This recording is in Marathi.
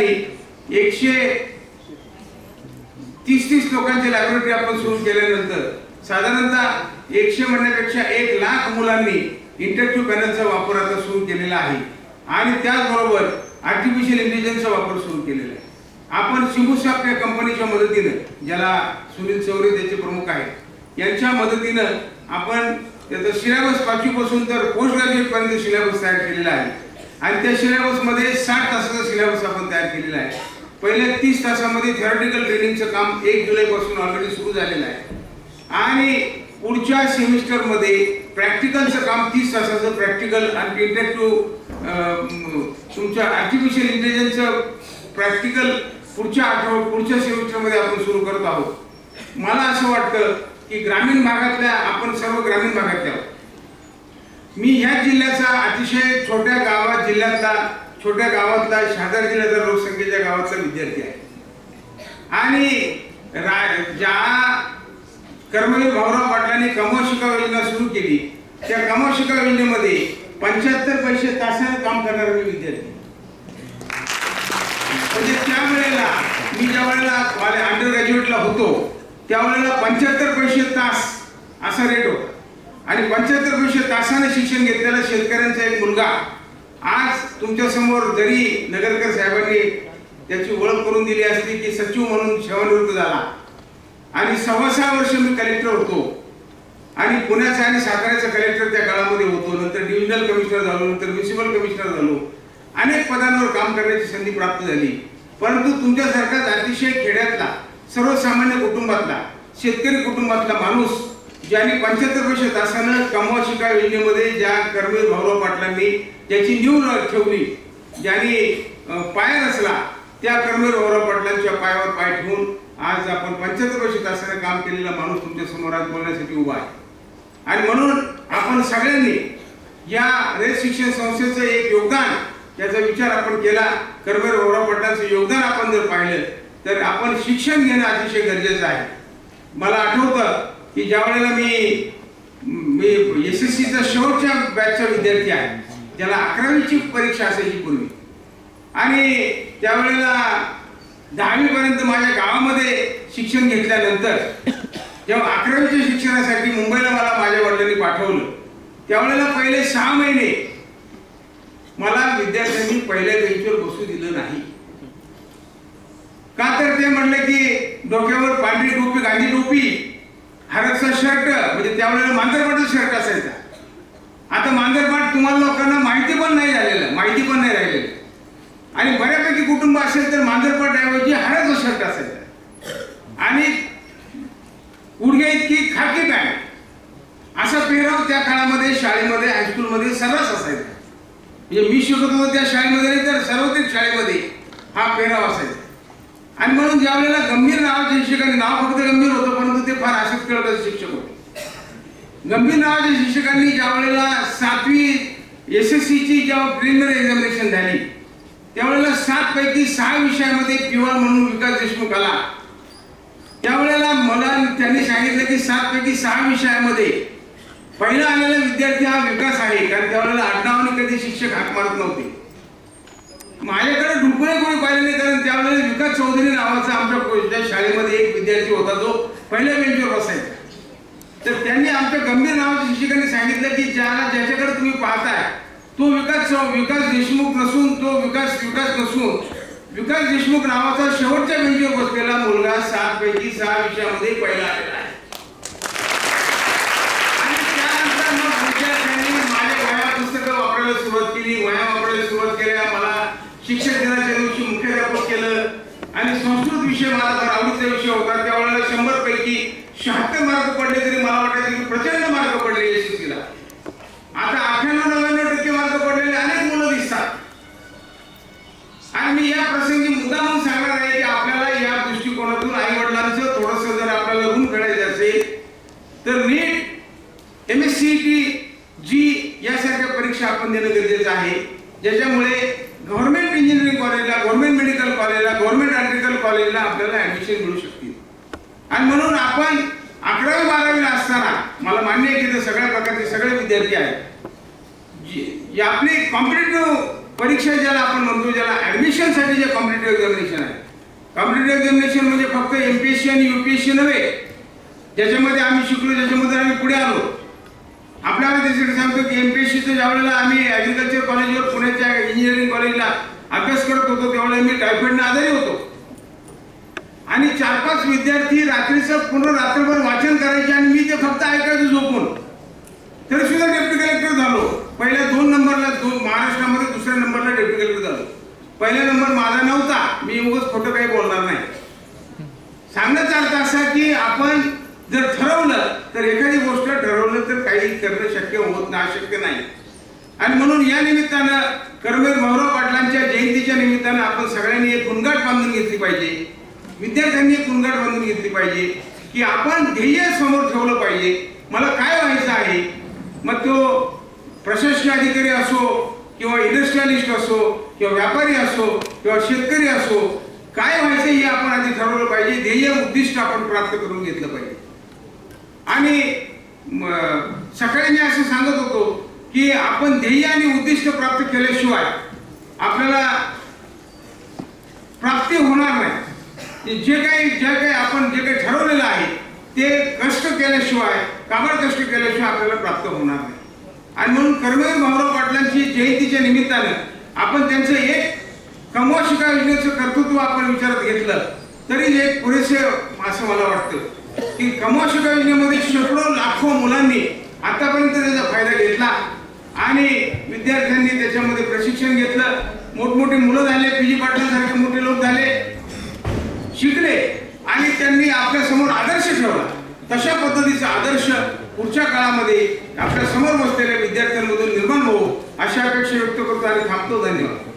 ठिकाणी एकशे तीस तीस लोकांची लायब्ररी आपण सुरू केल्यानंतर साधारणतः एकशे म्हणण्यापेक्षा एक लाख मुलांनी इंटरव्ह्यू पॅनलचा वापर आता सुरू केलेला आहे. आणि त्याचबरोबर आर्टिफिशियल इंटेलिजन्सचा वापर सुरू केलेला आहे. आपण शिबुसाप या कंपनीच्या मदतीनं ज्याला सुनील चौरे त्याचे प्रमुख आहेत यांच्या मदतीनं आपण त्याचं सिलेबस पाचवीपासून तर पोस्ट ग्रॅज्युएटपर्यंत सिलेबस तयार केलेला आहे. आणि त्या सिलेबसमध्ये साठ तासाचा सिलेबस आपण तयार केलेला आहे. पहिल्या तीस तासामध्ये थेरॉटिकल ट्रेनिंगचं काम एक जुलैपासून ऑलरेडी सुरू झालेलं आहे. आणि पुढच्या सेमिस्टरमध्ये प्रॅक्टिकलचं काम तीस तासाचं प्रॅक्टिकल आणि इंटरेक्टिव्ह तुमच्या आर्टिफिशियल इंटेलिजन्सचं प्रॅक्टिकल पुढच्या आठवड पुढच्या सेमिस्टरमध्ये आपण सुरू करत आहोत. मला असं वाटतं की ग्रामीण भागातल्या आपण सर्व ग्रामीण भागातल्या आहोत. मी ह्या जिल्ह्याचा अतिशय छोट्या गावात जिल्ह्यातला छोट्या गावातला शहादा जिल्ह्याचा लोकसंख्येच्या गावातला विद्यार्थी आहे. आणि रा- ज्या कर्मवीर भाऊराव पाटलांनी कमव शिकाव योजना सुरू केली त्या कमव शिकाव योजनेमध्ये पंच्याहत्तर पैसे तासाने काम करणारा मी विद्यार्थी. म्हणजे त्या वेळेला मी ज्या वेळेला अंडर ग्रॅज्युएटला होतो त्यावेळेला पंच्याहत्तर पैसे तास असा रेट होता. आणि पंच्याहत्तर वर्ष तासाने शिक्षण घेतलेला शेतकऱ्यांचा एक मुलगा. आज तुमच्यासमोर जरी नगरकर साहेबांनी त्याची ओळख करून दिली असली की सचिव म्हणून सेवानिवृत्त झाला. आणि सव्वा सहा वर्ष मी कलेक्टर होतो. आणि पुण्याचा आणि साताऱ्याचा कलेक्टर त्या काळामध्ये होतो. नंतर डिव्हिजनल कमिशनर झालो नंतर म्युन्सिपल कमिशनर झालो. अनेक पदांवर काम करण्याची संधी प्राप्त झाली. परंतु तुमच्यासारखाच अतिशय खेड्यातला सर्वसामान्य कुटुंबातला शेतकरी कुटुंबातला माणूस ज्यांनी पंच्याहत्तर वर्ष तासानं कमवा शिका योजनेमध्ये ज्या कर्मवीर भाऊराव पाटलांनी ज्याची न्यू ठेवली ज्यांनी पाय रचला त्या कर्मवीर भाऊराव पाटलांच्या पायावर पाय ठेवून आज आपण पंच्याहत्तर वर्ष तासानं काम केलेला माणूस तुमच्यासमोर आज बोलण्यासाठी उभा आहे. आणि म्हणून आपण सगळ्यांनी या रेस शिक्षण संस्थेचं एक योगदान याचा विचार आपण केला कर्मवीर भाऊराव पाटलांचं योगदान आपण जर पाहिलं तर आपण शिक्षण घेणं अतिशय गरजेचं आहे. मला आठवतं की ज्या वेळेला मी मी एस एस सीचा शेवटच्या बॅचचा विद्यार्थी आहे ज्याला अकरावीची परीक्षा असायची पूर्वी. आणि त्यावेळेला दहावीपर्यंत माझ्या गावामध्ये शिक्षण घेतल्यानंतर जेव्हा अकरावीच्या शिक्षणासाठी मुंबईला मला माझ्या वडिलांनी पाठवलं त्यावेळेला पहिले सहा महिने मला विद्यार्थ्यांनी पहिल्या बेंचवर बसू दिलं नाही. का तर ते म्हणले की डोक्यावर पांढरी टोपी गांधी टोपी शर्ट म्हणजे त्यावेळेला मांजरपाटचा शर्ट असायचा. आता मांजरपाट तुम्हाला लोकांना माहिती पण नाही झालेलं माहिती पण नाही राहिलेलं. आणि बऱ्यापैकी कुटुंब असेल तर मांजरपाट ऐवजी हरकचा शर्ट असायचा. आणि गुडघे इतकी खाकी पॅन्ट. असा पेहराव त्या काळामध्ये शाळेमध्ये हायस्कूलमध्ये सर्रास असायचा. म्हणजे मी शिकत होतो त्या शाळेमध्ये नाही तर सर्वत्रिक शाळेमध्ये हा पेहराव असायचा. आणि म्हणून ज्या वेळेला गंभीर नावाच्या शिक्षकांनी नाव फक्त गंभीर होतं परंतु ते फार आशक्त करत शिक्षक. गंभीर नावाच्या शिक्षकांनी ज्या वेळेला सातवी एस एस सीची जेव्हा प्रिलिमिनरी एक्झामिनेशन झाली त्यावेळेला सात पैकी सहा विषयामध्ये पिवळ म्हणून विकास देशमुख आला. त्यावेळेला मला त्यांनी सांगितलं की सात पैकी सहा विषयामध्ये पहिला आलेला विद्यार्थी हा विकास आहे कारण त्यावेळेला आडनावाने कधी शिक्षक हाक मारत नव्हते. माझ्याकडे ढुकळे कोणी पाहिले नाही कारण त्यावेळेला विकास चौधरी नावाचा आमच्या शाळेमध्ये एक विद्यार्थी होता जो पहिल्या बेंचवर बसायचा तर त्यांनी आमच्या गंभीर नावाच्या शिक्षकांनी सांगितलं की ज्याला ज्याच्याकडे तुम्ही पाहताय तो विकास विकास देशमुख नसून तो विकास विकास नसून विकास देशमुख नावाचा शेवटच्या बेंचवर बसलेला मुलगा सात पैकी सहा विषयामध्ये पहिला आलेला आहे. त्यानंतर माझ्या पुस्तकं वापरायला सुरुवात केली. वया वापरायला सुरुवात केल्या. मला शिक्षक दिनाच्या दिवशी मुख्याध्यापक केलं. आणि संस्कृत विषय मला फार आवडीचा विषय होता. त्यावेळेला शंभर पैकी शहात्तर मार्क पडले तरी मला वाटायचं की प्रचंड मार्क पडले यशस्वीला. आता अठ्ठ्याण्णव नव्याण्णव टक्के मार्क पडलेले अनेक मुलं दिसतात. आणि मी या प्रसंगी मुद्दा म्हणून सांगणार आहे की आपल्याला या दृष्टिकोनातून आई वडिलांचं थोडस जर आपल्याला ऋण काढायचं असेल तर नीट M S C T G यासारख्या परीक्षा आपण देणं गरजेचं आहे. ज्याच्यामुळे गव्हर्नमेंट इंजिनिअरिंग कॉलेजला गव्हर्नमेंट मेडिकल कॉलेजला गव्हर्नमेंट ॲग्रिकल कॉलेजला आपल्याला ऍडमिशन मिळू शकतो. आणि म्हणून आपण अकरावी बारावीला असताना मला मान्य आहे की ते सगळ्या प्रकारचे सगळे विद्यार्थी आहेत. जी- आपली कॉम्पिटेटिव्ह परीक्षा ज्याला आपण म्हणतो ज्याला ॲडमिशनसाठी जे कॉम्पिटेटिव्ह एक्झामिनेशन आहे. कॉम्पिटेटिव्ह एक्झामिनेशन म्हणजे फक्त एम पी ए सी आणि यू पी एस सी नव्हे ज्याच्यामध्ये आम्ही शिकलो ज्याच्यामध्ये आम्ही पुढे आलो. आपल्याला त्यासाठी सांगतो की एम पी एस सीचं ज्यावेळेला आम्ही ॲग्रिकल्चर कॉलेजवर पुण्याच्या इंजिनिअरिंग कॉलेजला अभ्यास करत होतो त्यावेळेला मी टायफॉईडनं आजारी होतो. आणि चार पाच विद्यार्थी रात्रीचं पूर्ण रात्रभर वाचन करायचे आणि मी ते फक्त ऐकायचं झोपून. तरी सुद्धा डेप्युटी कलेक्टर झालो. पहिल्या दोन नंबरला दोन महाराष्ट्रामध्ये दुसऱ्या नंबरला डेप्युटी कलेक्टर झालो. पहिला नंबर माझा नव्हता. मी उगच खोटं काही बोलणार नाही. सांगण्याचा अर्थ असा की आपण जर ठरवलं तर एखादी गोष्ट ठरवलं तर काही करणं शक्य होत नाही अशक्य नाही. आणि म्हणून या निमित्तानं कर्मवीर भाऊराव पाटलांच्या जयंतीच्या निमित्तानं आपण सगळ्यांनी एक गुणगाठ बांधून घेतली पाहिजे. विद्यार्थ्यांनी एक गुणगाठ बांधून घेतली पाहिजे की आपण ध्येय समोर ठेवलं पाहिजे. मला काय व्हायचं आहे? मग तो प्रशासकीय अधिकारी असो किंवा इंडस्ट्रियलिस्ट असो किंवा व्यापारी असो किंवा शेतकरी असो काय व्हायचं हे आपण आधी ठरवलं पाहिजे. ध्येय उद्दिष्ट आपण प्राप्त करून घेतलं पाहिजे. आणि सकाळी मी असं सांगत होतो की आपण ध्येय आणि उद्दिष्ट प्राप्त केल्याशिवाय आपल्याला प्राप्ती होणार नाही. जे काही जे काही आपण जे काही ठरवलेलं आहे ते कष्ट केल्याशिवाय काबड कष्ट केल्याशिवाय आपल्याला प्राप्त होणार नाही. आणि म्हणून कर्मवीर भाऊराव पाटलांची जयंतीच्या निमित्तानं आपण त्यांचं एक कमवा शिका योजनेचं कर्तृत्व आपण विचारात घेतलं तरी एक पुरेसे असं मला वाटतं. की कमवा शिका योजनेमध्ये शेकडो लाखो मुलांनी आतापर्यंत त्याचा फायदा घेतला आणि विद्यार्थ्यांनी त्याच्यामध्ये प्रशिक्षण घेतलं. मोठमोठी मुलं झाले पी जी पाटलांसारखे मोठे लोक झाले. शिकले आणि त्यांनी आपल्यासमोर आदर्श ठेवला. तशा पद्धतीचा आदर्श पुढच्या काळामध्ये आपल्यासमोर बसलेल्या विद्यार्थ्यांमधून निर्माण होऊ अशा अपेक्षा व्यक्त करतो आणि थांबतो. धन्यवाद.